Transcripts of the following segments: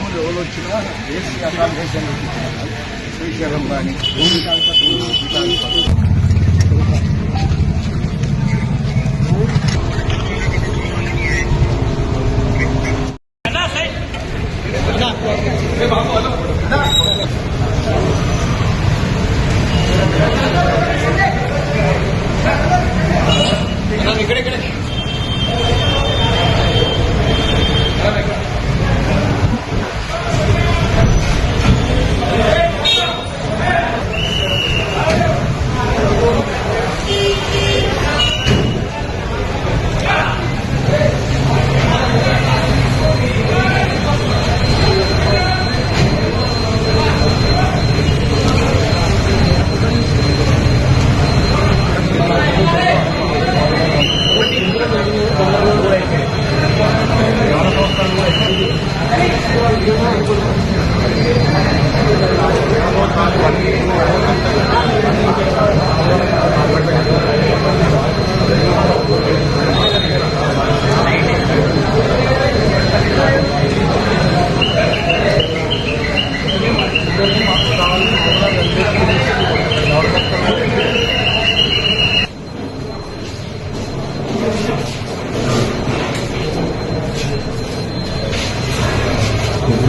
మామూలు ఎవరు వచ్చినా ఏసీ అకామిడేషన్ శ్రీశైలం కానీ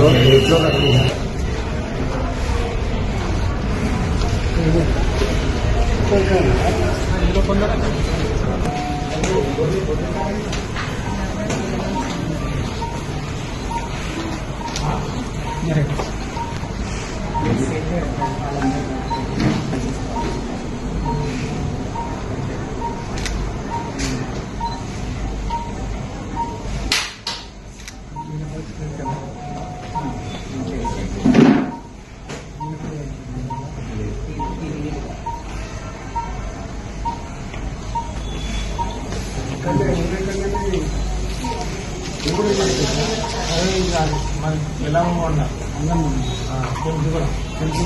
flor, de flor latina. Gracias. ఎలా ఉన్నా తెలుసు కూడా తెలుసు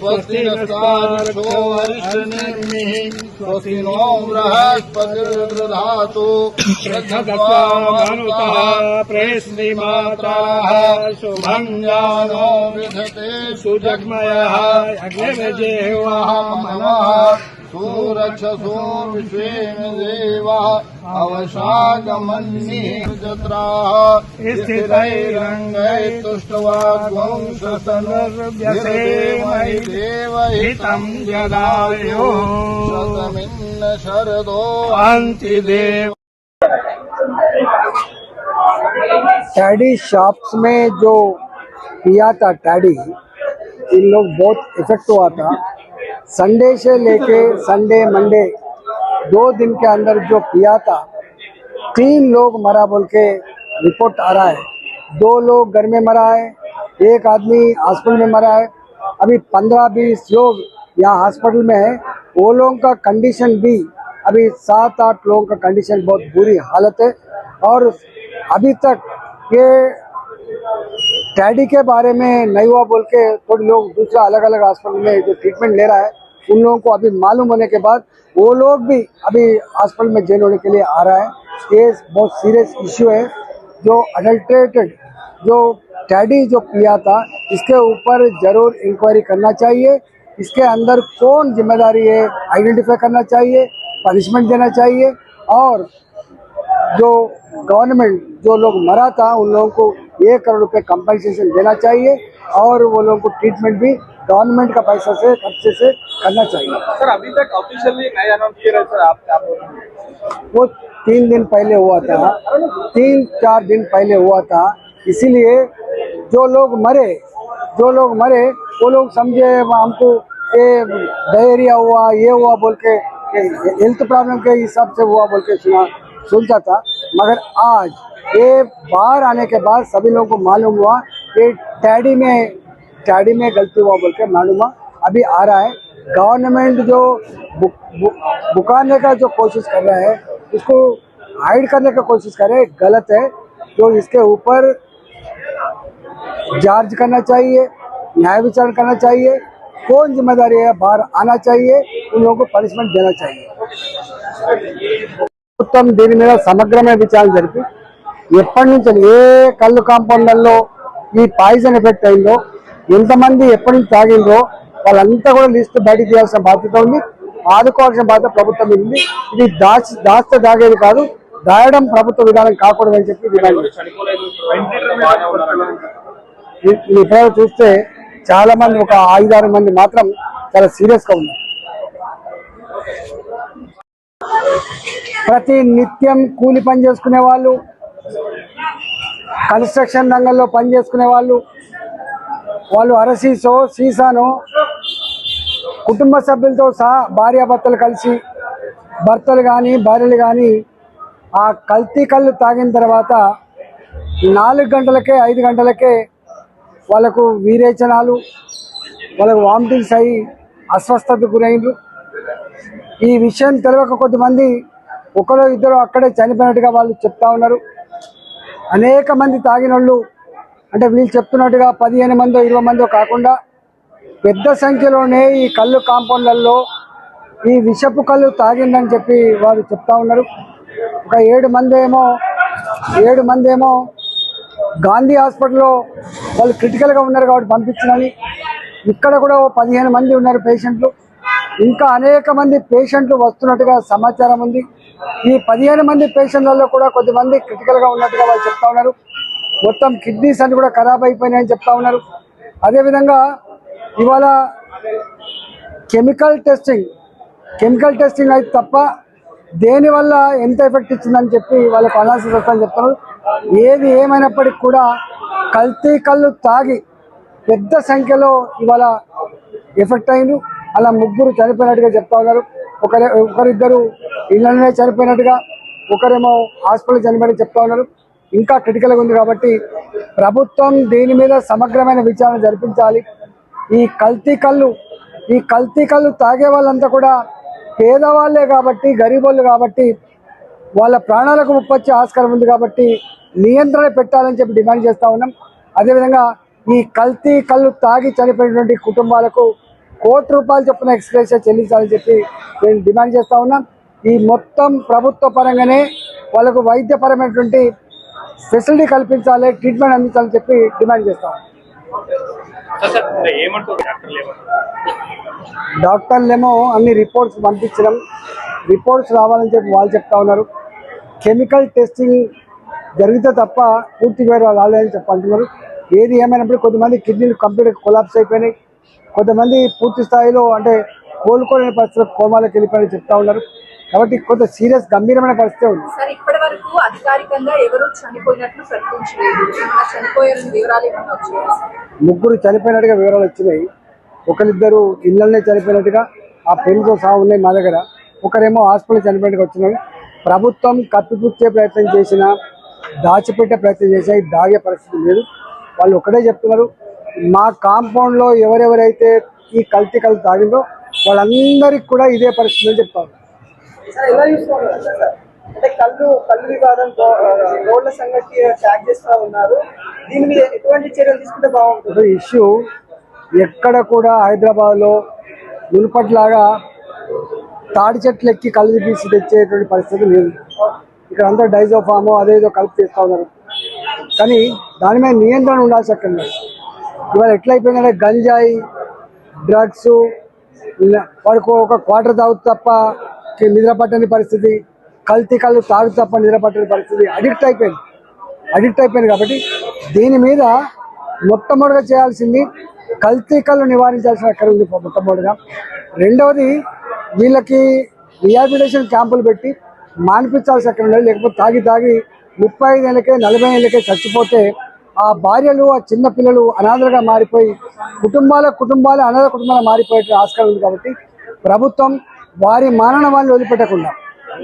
स्वस्ति नस्तार्को वरिष्ठनिर्मिः स्वस्ति नो बृहस्पतिर्दधातु श्रद्धत्वामनुतः विधते सुजग्मयः। अग्निजेह्वः मनः। सूरक्षसो विश्वेन देवः स्थितैरङ्गै यदायुः शतमिन्न शरदो अन्तिदेव। टैडी शॉप्स में जो पिया था टैडी इन लोग बहुत इफ़ेक्ट हुआ था। संडे से लेके संडे, मंडे, दो दिन के अंदर जो किया था, तीन लोग मरा बोल के रिपोर्ट आ रहा है। दो लोग घर में मरा है, एक आदमी हॉस्पिटल में मरा है। अभी पंद्रह बीस लोग यहाँ हॉस्पिटल में है। वो लोगों का कंडीशन भी, अभी सात आठ लोगों का कंडीशन बहुत बुरी हालत है। और अभी तक ये टैडी के बारे में नहीं हुआ बोल के थोड़े लोग दूसरा अलग अलग हॉस्पिटल में जो ट्रीटमेंट ले रहा है उन लोगों को अभी मालूम होने के बाद वो लोग भी अभी हॉस्पिटल में जेल होने के लिए आ रहा है। ये बहुत सीरियस इश्यू है। जो अडल्ट्रेटेड जो टैडी जो पिया था, इसके ऊपर ज़रूर इंक्वायरी करना चाहिए। इसके अंदर कौन ज़िम्मेदारी है आइडेंटिफाई करना चाहिए पनिशमेंट देना चाहिए। और जो गवर्नमेंट जो लोग मरा था, उन लोगों को एक करोड़ रुपए कंपनसेशन देना चाहिए। और वो लोगों को ट्रीटमेंट भी गवर्नमेंट का पैसा से खर्चे से करना चाहिए। सर अभी तक ऑफिशियली नहीं अनाउंस किया है सर आप क्या बोल वो तीन दिन पहले हुआ था। तीन चार दिन पहले हुआ था। इसीलिए जो लोग मरे जो लोग मरे वो लोग समझे हमको ये डायरिया हुआ ये हुआ बोल के हेल्थ प्रॉब्लम के हिसाब से हुआ बोल के सुना सुनता था। मगर आज ये बाहर आने के बाद सभी लोगों को मालूम हुआ कि टैडी में टैडी में गलती हुआ बोल के मालूम हुआ अभी आ रहा है गवर्नमेंट जो बु- बु- बुकाने का जो कोशिश कर रहा है उसको हाइड करने का कोशिश कर रहे हैं गलत है जो इसके ऊपर जांच करना चाहिए न्याय विचारण करना चाहिए कौन जिम्मेदारी है बाहर आना चाहिए उन लोगों को पनिष्मेंट देना चाहिए మొత్తం దీని మీద సమగ్రమైన విచారణ జరిపి ఎప్పటి నుంచి ఏ కళ్ళు కాంపౌండ్లలో ఈ పాయిజన్ ఎఫెక్ట్ అయిందో ఎంతమంది ఎప్పటి నుంచి తాగిందో వాళ్ళంతా కూడా లిస్ట్ బయటకు తీయాల్సిన బాధ్యత ఉంది. ఆదుకోవాల్సిన బాధ్యత ప్రభుత్వం మీద ఉంది. ఇది దాచి దాస్తే దాగేది కాదు దాయడం ప్రభుత్వ విధానం కాకూడదని చెప్పి ఈ- ఇప్పుడు చూస్తే చాలా మంది ఒక ఐదారు మంది మాత్రం చాలా సీరియస్గా ఉన్నారు. ప్రతి నిత్యం కూలి పని చేసుకునే వాళ్ళు కన్స్ట్రక్షన్ రంగంలో పని చేసుకునే వాళ్ళు వాళ్ళు అరసీసో సీసాను కుటుంబ సభ్యులతో సహా భార్యాభర్తలు కలిసి భర్తలు కానీ భార్యలు కానీ ఆ కల్తీ కళ్ళు తాగిన తర్వాత నాలుగు గంటలకే ఐదు గంటలకే వాళ్ళకు వీరేచనాలు వాళ్ళకు వామిటింగ్స్ అయ్యి అస్వస్థతకు గురైండ్రు. ఈ విషయం తెలియక కొద్దిమంది ఒకరో ఇద్దరు అక్కడే చనిపోయినట్టుగా వాళ్ళు చెప్తా ఉన్నారు. అనేక మంది తాగినోళ్ళు అంటే వీళ్ళు చెప్తున్నట్టుగా పదిహేను మందో ఇరవై మందో కాకుండా పెద్ద సంఖ్యలోనే ఈ కళ్ళు కాంపౌండ్లలో ఈ విషపు కళ్ళు తాగిందని చెప్పి వారు చెప్తా ఉన్నారు. ఒక ఏడు మంది ఏమో ఏడు మంది ఏమో గాంధీ హాస్పిటల్లో వాళ్ళు క్రిటికల్గా ఉన్నారు కాబట్టి పంపించినని ఇక్కడ కూడా ఓ పదిహేను మంది ఉన్నారు పేషెంట్లు. ఇంకా అనేక మంది పేషెంట్లు వస్తున్నట్టుగా సమాచారం ఉంది. ఈ పదిహేను మంది పేషెంట్లలో కూడా కొద్దిమంది క్రిటికల్గా ఉన్నట్టుగా వాళ్ళు చెప్తా ఉన్నారు. మొత్తం కిడ్నీస్ అన్ని కూడా ఖరాబ్ అయిపోయినాయని చెప్తా ఉన్నారు. అదేవిధంగా ఇవాళ కెమికల్ టెస్టింగ్ కెమికల్ టెస్టింగ్ అయితే తప్ప దేనివల్ల ఎంత ఎఫెక్ట్ ఇచ్చిందని చెప్పి వాళ్ళకు అనాలిసిస్ వస్తుందని చెప్తున్నారు. ఏది ఏమైనప్పటికీ కూడా కల్తీ కళ్ళు తాగి పెద్ద సంఖ్యలో ఇవాళ ఎఫెక్ట్ అయింది అలా ముగ్గురు చనిపోయినట్టుగా చెప్తా ఉన్నారు. ఒకరి ఒకరిద్దరు ఇళ్ళనే చనిపోయినట్టుగా ఒకరేమో హాస్పిటల్ చనిపోయినట్టు చెప్తా ఉన్నారు. ఇంకా క్రిటికల్గా ఉంది కాబట్టి ప్రభుత్వం దీని మీద సమగ్రమైన విచారణ జరిపించాలి. ఈ కల్తీ కళ్ళు ఈ కల్తీ కళ్ళు తాగే వాళ్ళంతా కూడా పేదవాళ్ళే కాబట్టి గరీబోళ్ళు కాబట్టి వాళ్ళ ప్రాణాలకు ముప్పొచ్చే ఆస్కారం ఉంది కాబట్టి నియంత్రణ పెట్టాలని చెప్పి డిమాండ్ చేస్తూ ఉన్నాం. అదేవిధంగా ఈ కల్తీ కళ్ళు తాగి చనిపోయినటువంటి కుటుంబాలకు కోటి రూపాయలు చొప్పున ఎక్స్ప్రెస్ చెల్లించాలని చెప్పి నేను డిమాండ్ చేస్తూ ఉన్నాం. ఈ మొత్తం ప్రభుత్వ పరంగానే వాళ్ళకు వైద్యపరమైనటువంటి ఫెసిలిటీ కల్పించాలి ట్రీట్మెంట్ అందించాలని చెప్పి డిమాండ్ చేస్తా. డాక్టర్లేమో అన్ని రిపోర్ట్స్ పంపించడం రిపోర్ట్స్ రావాలని చెప్పి వాళ్ళు చెప్తా ఉన్నారు. కెమికల్ టెస్టింగ్ జరిగితే తప్ప పూర్తి వివరాలు రాలేదని చెప్పి అంటున్నారు. ఏది ఏమైనప్పుడు కొంతమంది కిడ్నీలు కంప్లీట్ కొలాప్స్ అయిపోయినాయి. కొంతమంది పూర్తి స్థాయిలో అంటే కోలుకోలేని పరిస్థితులు కోమాలకు వెళ్ళిపోయినాయి చెప్తా ఉన్నారు. కాబట్టి కొంత సీరియస్ గంభీరమైన పరిస్థితి ఉంది. సార్ ఇప్పటి వరకు అధికారికంగా ఎవరు చనిపోయినట్లు ప్రకటించలేదు. ఏమన్నా చనిపోయారని వివరాలు ఏమన్నా వచ్చాయా ముగ్గురు చనిపోయినట్టుగా వివరాలు వచ్చినాయి. ఒకరిద్దరు ఇళ్ళనే చనిపోయినట్టుగా ఆ పెళ్ళితో సహా ఉన్నాయి మా దగ్గర. ఒకరేమో హాస్పిటల్ చనిపోయినట్టుగా వచ్చినాయి ప్రభుత్వం కప్పిపుచ్చే ప్రయత్నం చేసినా దాచిపెట్టే ప్రయత్నం చేసినా దాగే పరిస్థితి లేదు. వాళ్ళు ఒకటే చెప్తున్నారు మా కాంపౌండ్లో ఎవరెవరైతే ఈ కల్తీ కల్తీ తాగిందో వాళ్ళందరికీ కూడా ఇదే పరిస్థితి అని చెప్తారు సార్ ఎలా చూసుకోవాలి సార్ అంటే కళ్ళు కళ్ళు వివాదం రోడ్ల సంగతి ట్యాగ్ చేస్తా ఉన్నారు. దీని మీద ఎటువంటి చర్యలు తీసుకుంటే బాగుంటుంది? ఇష్యూ ఎక్కడ కూడా హైదరాబాద్లో మునుపట్లాగా తాడి చెట్లు ఎక్కి కళ్ళు తీసి తెచ్చేటువంటి పరిస్థితి లేదు. ఇక్కడ అంతా డైజోఫాము అదేదో కలిపి చేస్తూ ఉన్నారు. కానీ దాని మీద నియంత్రణ ఉండాల్సి అక్కడ ఇవాళ ఎట్లయిపోయిందంటే గంజాయి డ్రగ్స్ వాడికి ఒక క్వార్టర్ తాగుతూ తప్ప నిద్ర పరిస్థితి కల్తీ కళ్ళు తాగు తప్ప నిద్రపట్టని పరిస్థితి అడిక్ట్ అయిపోయింది. అడిక్ట్ అయిపోయింది కాబట్టి దీని మీద మొట్టమొదటిగా చేయాల్సింది కల్తీ కళ్ళు నివారించాల్సిన అక్కడ ఉంది మొట్టమొదటిగా. రెండవది వీళ్ళకి రిహాబిలిటేషన్ క్యాంపులు పెట్టి మానిపించాల్సి అక్కడ ఉండాలి. లేకపోతే తాగి తాగి ముప్పై ఐదు ఏళ్ళకే నలభై ఏళ్ళకే చచ్చిపోతే ఆ భార్యలు ఆ చిన్న పిల్లలు అనాథలుగా మారిపోయి కుటుంబాల కుటుంబాలు అనాథ కుటుంబాలు మారిపోయే ఆస్కారం ఉంది కాబట్టి ప్రభుత్వం వారి మానన వాళ్ళని వదిలిపెట్టకుండా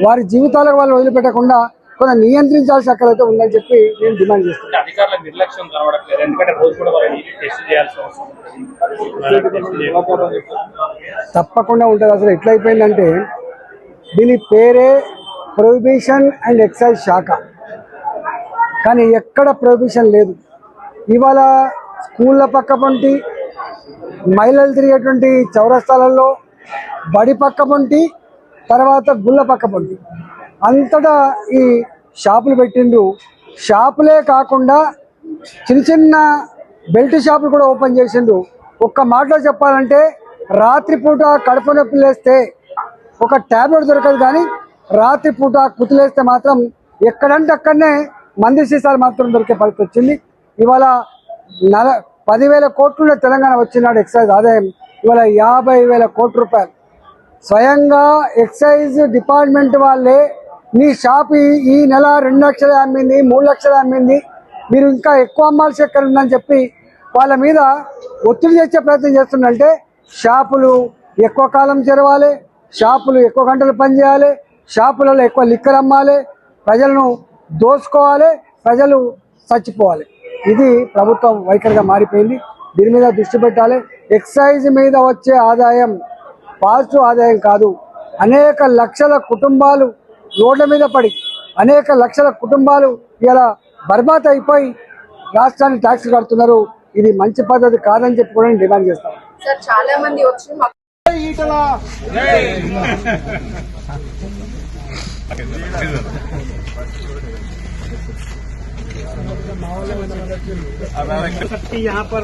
వారి జీవితాలకు వాళ్ళు వదిలిపెట్టకుండా కొంత నియంత్రించాల్సిన అక్కడైతే ఉందని చెప్పి నేను డిమాండ్ చేస్తున్నాను. తప్పకుండా ఉంటుంది. అసలు ఎట్లయిపోయిందంటే దీని పేరే ప్రొహిబిషన్ అండ్ ఎక్సైజ్ శాఖ. కానీ ఎక్కడ ప్రొహిబిషన్ లేదు. ఇవాళ స్కూళ్ళ పక్క పొంటి మహిళలు తిరిగేటువంటి చౌరస్తాలలో బడి పక్క పొంటి తర్వాత గుళ్ళ పక్క పొంటి అంతటా ఈ షాపులు పెట్టిండు షాపులే కాకుండా చిన్న చిన్న బెల్ట్ షాపులు కూడా ఓపెన్ చేసిండు ఒక్క మాటలో చెప్పాలంటే రాత్రిపూట కడుపు నొప్పి లేస్తే ఒక ట్యాబ్లెట్ దొరకదు కానీ రాత్రిపూట కుతులేస్తే మాత్రం ఎక్కడంటే అక్కడనే మంది సీసాలు మాత్రం దొరికే పరిస్థితి వచ్చింది. ఇవాళ నల పదివేల కోట్లు తెలంగాణ వచ్చినాడు ఎక్సైజ్ ఆదాయం. ఇవాళ యాభై వేల కోట్ల రూపాయలు. స్వయంగా ఎక్సైజ్ డిపార్ట్మెంట్ వాళ్ళే మీ షాప్ ఈ- నెల రెండు లక్షలు అమ్మింది మూడు లక్షలు అమ్మింది మీరు ఇంకా ఎక్కువ అమ్మాల్సి ఎక్కడ ఉందని చెప్పి వాళ్ళ మీద ఒత్తిడి తెచ్చే ప్రయత్నం చేస్తుందంటే షాపులు ఎక్కువ కాలం తెరవాలి షాపులు ఎక్కువ గంటలు పనిచేయాలి షాపులలో ఎక్కువ లిక్కర్ అమ్మాలి ప్రజలను దోసుకోవాలి ప్రజలు చచ్చిపోవాలి. ఇది ప్రభుత్వం వైఖరిగా మారిపోయింది. దీని మీద దృష్టి పెట్టాలి ఎక్సైజ్ మీద వచ్చే ఆదాయం పాజిటివ్ ఆదాయం కాదు అనేక లక్షల కుటుంబాలు రోడ్ల మీద పడి అనేక లక్షల కుటుంబాలు ఇలా బర్బాద్ అయిపోయి రాష్ట్రానికి ట్యాక్స్ కడుతున్నారు ఇది మంచి పద్ధతి కాదని చెప్పి కూడా నేను డిమాండ్ చేస్తాను సార్ చాలా మంది వచ్చి మాకు शक्ति यहाँ पर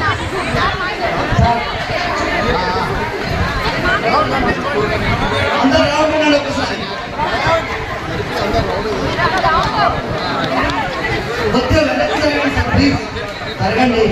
అందరు ఒకసారి సార్ ప్లీజ్ జరగండి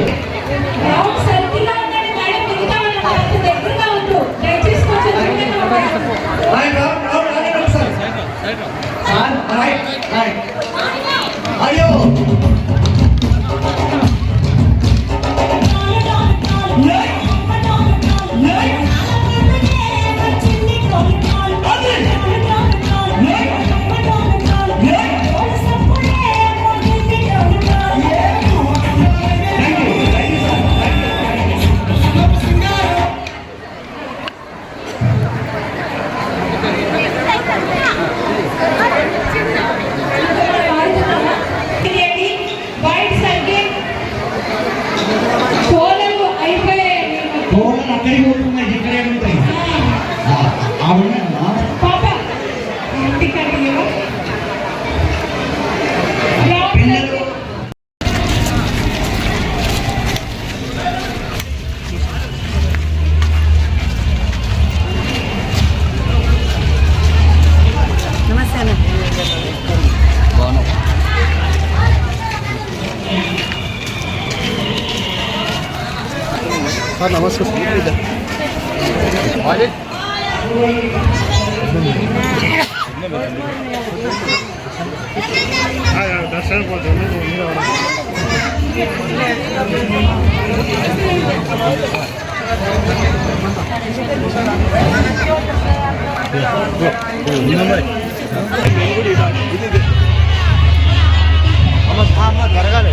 జరగాలి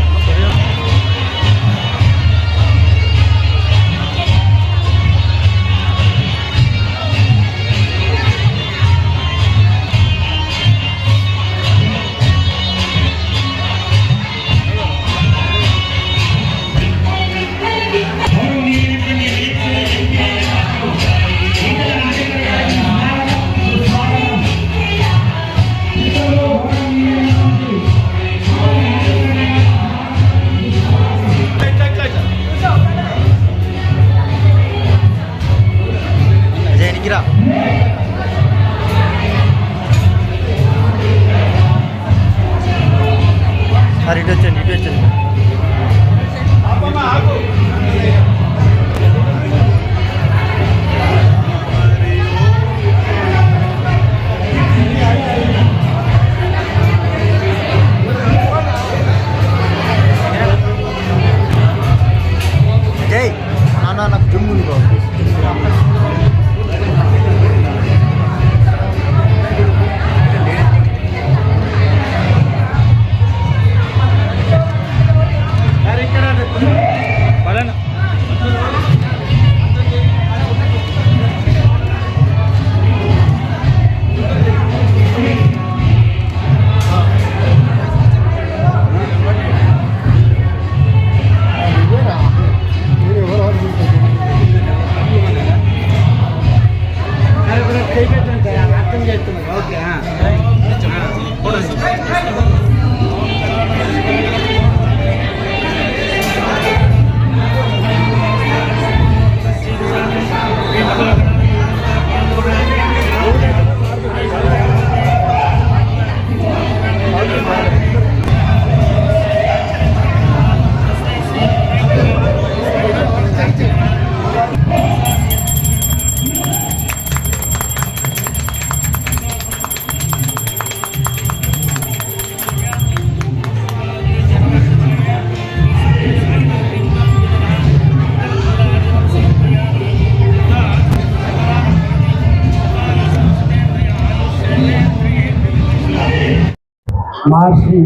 మహర్షి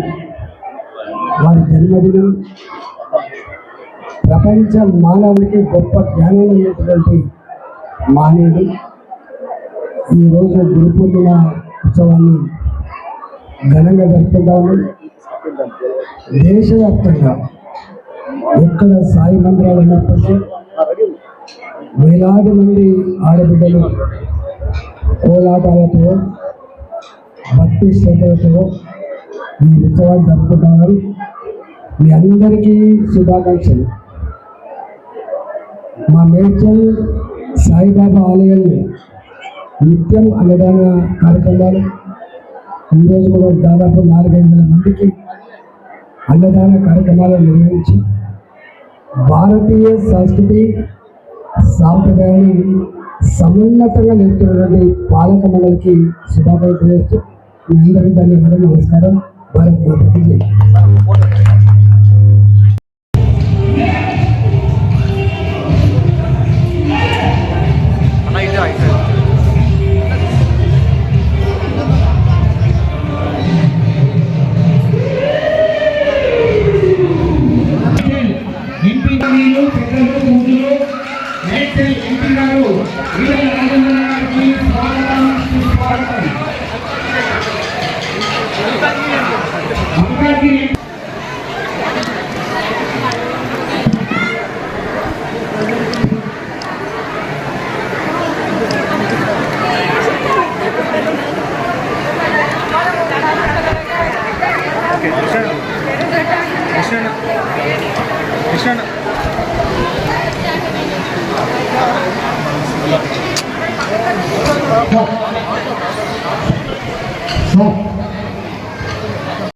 వారి జన్మదినం. ప్రపంచ మానవునికి గొప్ప జ్ఞానం ఉన్నటువంటి మానవుడు. ఈరోజు గురు పూర్ణిమ ఉత్సవాన్ని ఘనంగా జరుపుకుంటాము దేశవ్యాప్తంగా ఎక్కడ సాయి మందిరాలు ఉన్నప్పటికీ వేలాది మంది ఆడబిడ్డలు కోలాటాలతో భక్తి శ్రద్ధలతో ఈ ఉత్సవాలు జరుపుకుంటున్నారు మీ అందరికీ శుభాకాంక్షలు. మా మేడ్చల్ సాయిబాబా ఆలయంలో నిత్యం అన్నదాన కార్యక్రమాలు. ఈరోజు కూడా దాదాపు నాలుగైదు వందల మందికి అన్నదాన కార్యక్రమాలు నిర్వహించి భారతీయ సంస్కృతి సాంప్రదాయాన్ని సమున్నతంగా నిలుస్తున్నటువంటి పాలక మండలికి శుభాకాంక్షలు చేస్తూ మీ అందరికీ ధన్యవాదాలు నమస్కారం. 我。